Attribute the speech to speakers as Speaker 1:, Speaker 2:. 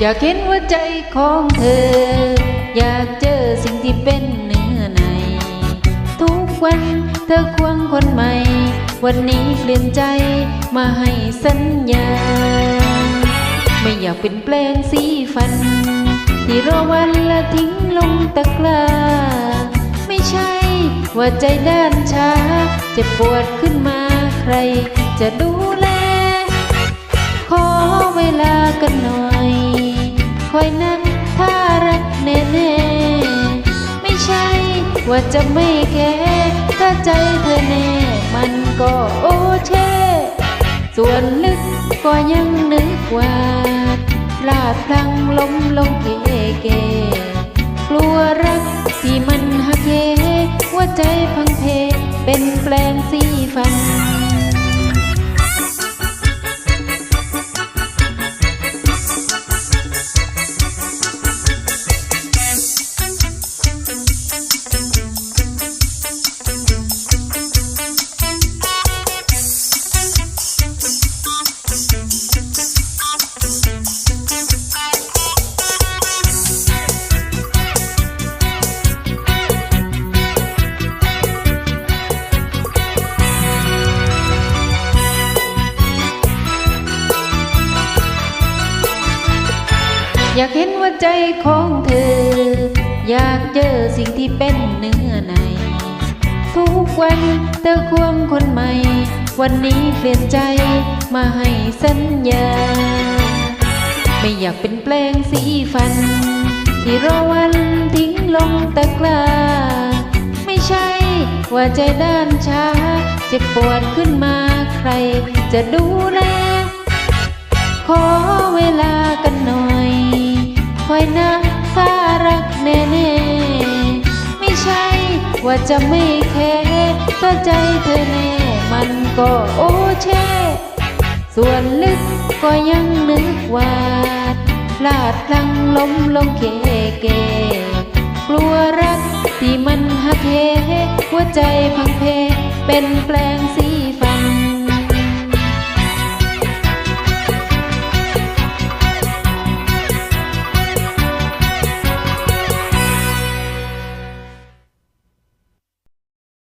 Speaker 1: อยากเห็นหัวใจของเธอ อยากเจอสิ่งที่เป็นเนื้อใน ทุกวันเธอควงคนใหม่ วันนี้เปลี่ยนใจมาให้สัญญา ไม่อยากเป็นแปลงสีฟัน ที่รอวันละทิ้งลงตะกร้าไม่ใช่ว่าใจด้านช้าเจ็บปวดขึ้นมาใครจะดู นั้นถ้ารักแน่ๆไม่ใช่ว่าจะไม่แค่ถ้าใจเธอแน่ มันก็โอเชส่วนลึกก็ยังนึกว่าพลาดพลังล้มลงเกเกกลัวรักที่มันหักเหหัวใจพังเพ เป็นแปลงสีฟัน อยากเห็นว่าใจของเธอ อยากเจอสิ่งที่เป็นเนื้อใน ทุกวันเธอควงคนใหม่ วันนี้เปลี่ยนใจมาให้สัญญา ไม่อยากเป็นแปลงสีฟัน ที่รอวันทิ้งลงตะกร้าไม่ใช่ว่าใจด้านช้าเจ็บปวดขึ้นมาใครจะดูแลขอเวลากัน อยนะถ้ารักแน่ๆไม่ใช่ว่าจะไม่แค่ถ้าใจเธอแน่มันก็โอเชส่วนลึกก็ยังนึกว่าพลาดพลังล้มลงเคเก กลัวรักที่มันหักเหหัวใจพังเพ เป็นแปลงสี